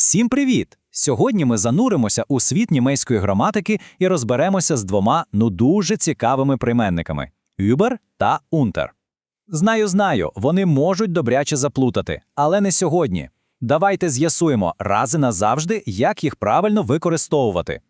Всім привіт! Сьогодні ми зануримося у світ німецької граматики і розберемося з двома ну дуже цікавими прийменниками über та unter. Знаю, знаю, вони можуть добряче заплутати, але не сьогодні. Давайте з'ясуємо раз і назавжди, як їх правильно використовувати.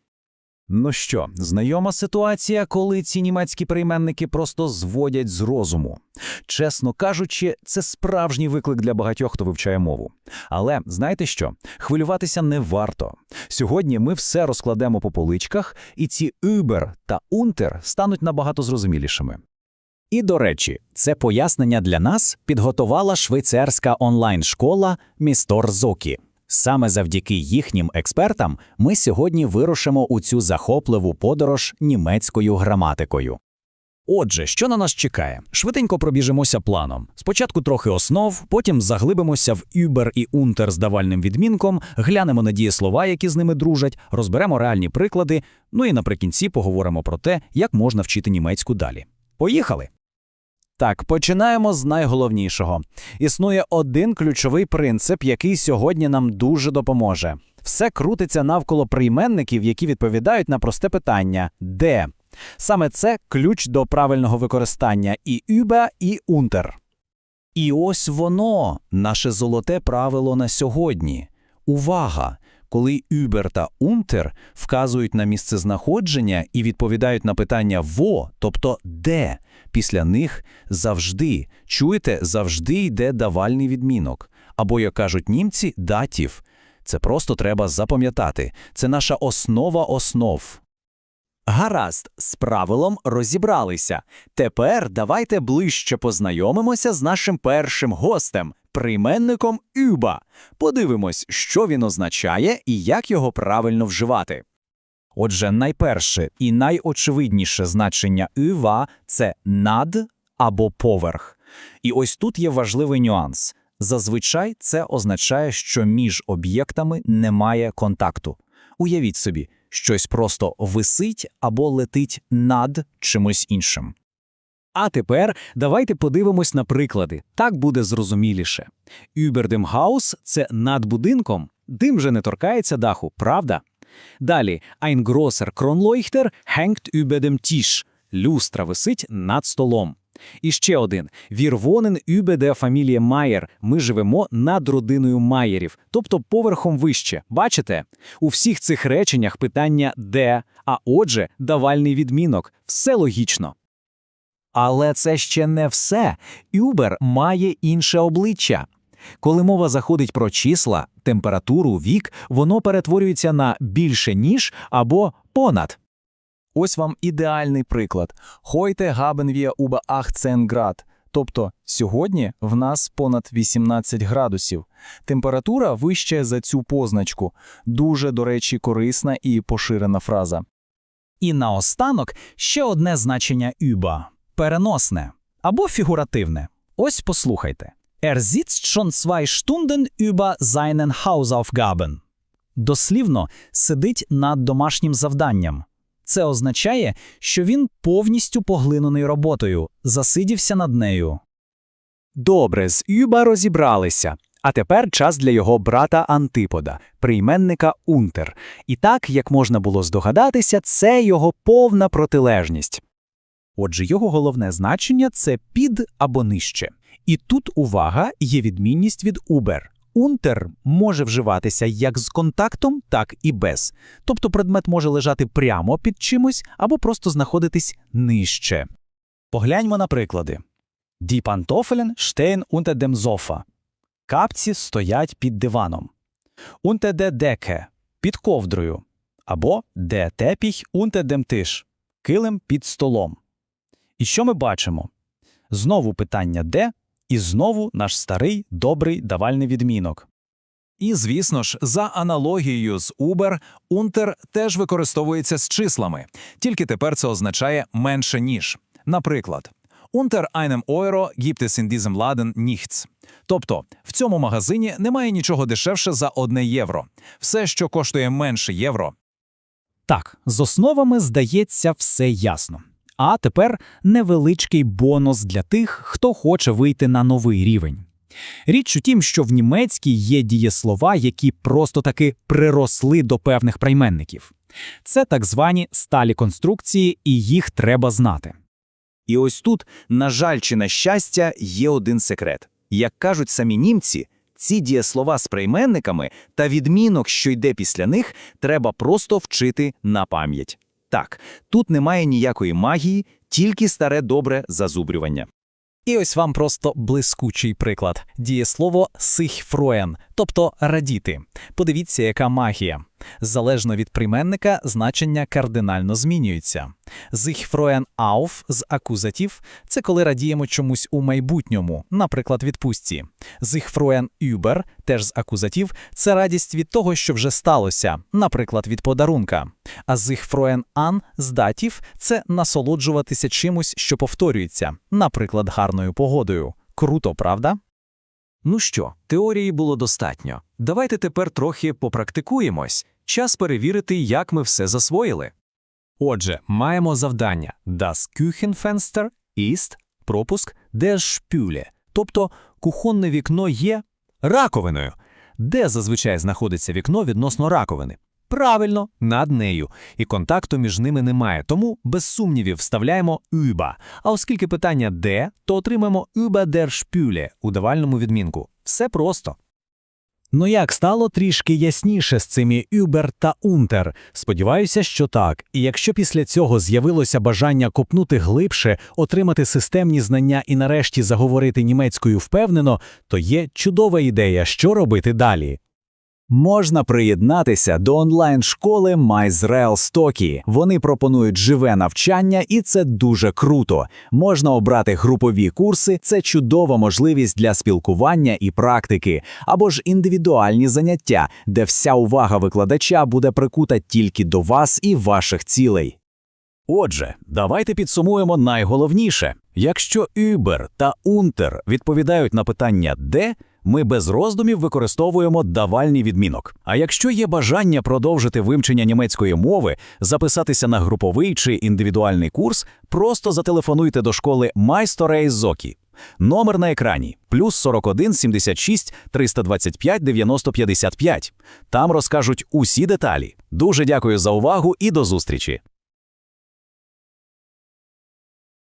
Ну що, знайома ситуація, коли ці німецькі прийменники просто зводять з розуму. Чесно кажучи, це справжній виклик для багатьох, хто вивчає мову. Але знаєте що? Хвилюватися не варто. Сьогодні ми все розкладемо по поличках, і ці «über» та «unter» стануть набагато зрозумілішими. І до речі, це пояснення для нас підготувала швейцарська онлайн-школа Містор Зокі. Саме завдяки їхнім експертам ми сьогодні вирушимо у цю захопливу подорож німецькою граматикою. Отже, що на нас чекає? Швиденько пробіжимося планом. Спочатку трохи основ, потім заглибимося в Uber і Unter з давальним відмінком, глянемо на дієслова, які з ними дружать, розберемо реальні приклади, ну і наприкінці поговоримо про те, як можна вчити німецьку далі. Поїхали! Так, починаємо з найголовнішого. Існує один ключовий принцип, який сьогодні нам дуже допоможе. Все крутиться навколо прийменників, які відповідають на просте питання де. Саме це ключ до правильного використання і über, і unter. І ось воно, наше золоте правило на сьогодні. Увага! Коли Uber та «unter» вказують на місцезнаходження і відповідають на питання «во», тобто «де», після них завжди, чуєте, завжди йде давальний відмінок. Або, як кажуть німці, датів. Це просто треба запам'ятати. Це наша основа основ. Гаразд, з правилом розібралися. Тепер давайте ближче познайомимося з нашим першим гостем, прийменником «über». Подивимось, що він означає і як його правильно вживати. Отже, найперше і найочевидніше значення «über» – це над або поверх. І ось тут є важливий нюанс. Зазвичай це означає, що між об'єктами немає контакту. Уявіть собі, щось просто висить або летить над чимось іншим. А тепер давайте подивимось на приклади. Так буде зрозуміліше. Über – це над будинком, дим же не торкається даху, правда? Далі, großer Kronleuchter hängt über dem Tisch. Люстра висить над столом. І ще один. Wohnen über der Майер. Ми живемо над родиною Майерів, тобто поверхом вище. Бачите? У всіх цих реченнях питання де, а отже, давальний відмінок. Все логічно. Але це ще не все. Uber має інше обличчя. Коли мова заходить про числа, температуру, вік, воно перетворюється на більше ніж або понад. Ось вам ідеальний приклад. Wir über 18 Grad. Тобто сьогодні в нас понад 18 градусів. Температура вища за цю позначку. Дуже, до речі, корисна і поширена фраза. І наостанок ще одне значення «über» – переносне або фігуративне. Ось послухайте. Er sitzt schon zwei Stunden über seinen Hausaufgaben. Дослівно сидить над домашнім завданням. Це означає, що він повністю поглинений роботою, засидівся над нею. Добре, з Юба розібралися. А тепер час для його брата Антипода, прийменника Унтер. І так, як можна було здогадатися, це його повна протилежність. Отже, його головне значення це під або нижче. І тут увага є відмінність від убер. Унтер може вживатися як з контактом, так і без. Тобто предмет може лежати прямо під чимось або просто знаходитись нижче. Погляньмо на приклади. Die Pantoffeln stehen unter dem Sofa. Капці стоять під диваном. Unter der Decke – під ковдрою. Або der Teppich unter dem Tisch – килим під столом. І що ми бачимо? Знову питання де, і знову наш старий добрий давальний відмінок. І, звісно ж, за аналогією з Uber, Unter теж використовується з числами, тільки тепер це означає менше ніж. Наприклад, Unter einem Euro gibt es in diesem Laden nichts. Тобто, в цьому магазині немає нічого дешевше за одне євро. Все, що коштує менше євро, Так, з основами, здається, все ясно. А тепер невеличкий бонус для тих, хто хоче вийти на новий рівень. Річ у тім, що в німецькій є дієслова, які просто таки приросли до певних прийменників. Це так звані сталі конструкції, і їх треба знати. І ось тут, на жаль чи на щастя, є один секрет. Як кажуть самі німці, ці дієслова з прийменниками та відмінок, що йде після них, треба просто вчити на пам'ять. Так, тут немає ніякої магії, тільки старе добре зазубрювання. І ось вам просто блискучий приклад. Дієслово сихфроен, тобто радіти. Подивіться, яка магія. Залежно від прийменника, значення кардинально змінюється. «Sich freuen auf» з акузатів – це коли радіємо чомусь у майбутньому, наприклад, відпустці. «Sich freuen über» – теж з акузатів – це радість від того, що вже сталося, наприклад, від подарунка. А «sich freuen an» з датів – це насолоджуватися чимось, що повторюється, наприклад, гарною погодою. Круто, правда? Ну що, теорії було достатньо. Давайте тепер трохи попрактикуємось. Час перевірити, як ми все засвоїли. Отже, маємо завдання Das Küchenfenster ist пропуск der Spüle, тобто кухонне вікно є раковиною. Де зазвичай знаходиться вікно відносно раковини? Правильно, над нею. І контакту між ними немає, тому без сумнівів вставляємо über. А оскільки питання де, то отримаємо über der Spüle у давальному відмінку. Все просто. Ну як стало трішки ясніше з цими Uber та Унтер? Сподіваюся, що так. І якщо після цього з'явилося бажання копнути глибше, отримати системні знання і нарешті заговорити німецькою впевнено, то є чудова ідея, що робити далі. Можна приєднатися до онлайн-школи MyZrael Стокі. Вони пропонують живе навчання, і це дуже круто. Можна обрати групові курси, це чудова можливість для спілкування і практики, або ж індивідуальні заняття, де вся увага викладача буде прикута тільки до вас і ваших цілей. Отже, давайте підсумуємо найголовніше. Якщо Uber та Unter відповідають на питання «де», ми без роздумів використовуємо давальний відмінок. А якщо є бажання продовжити вивчення німецької мови, записатися на груповий чи індивідуальний курс, просто зателефонуйте до школи Майсторей Зокі. Номер на екрані плюс 41 76 325 90 55. Там розкажуть усі деталі. Дуже дякую за увагу і до зустрічі!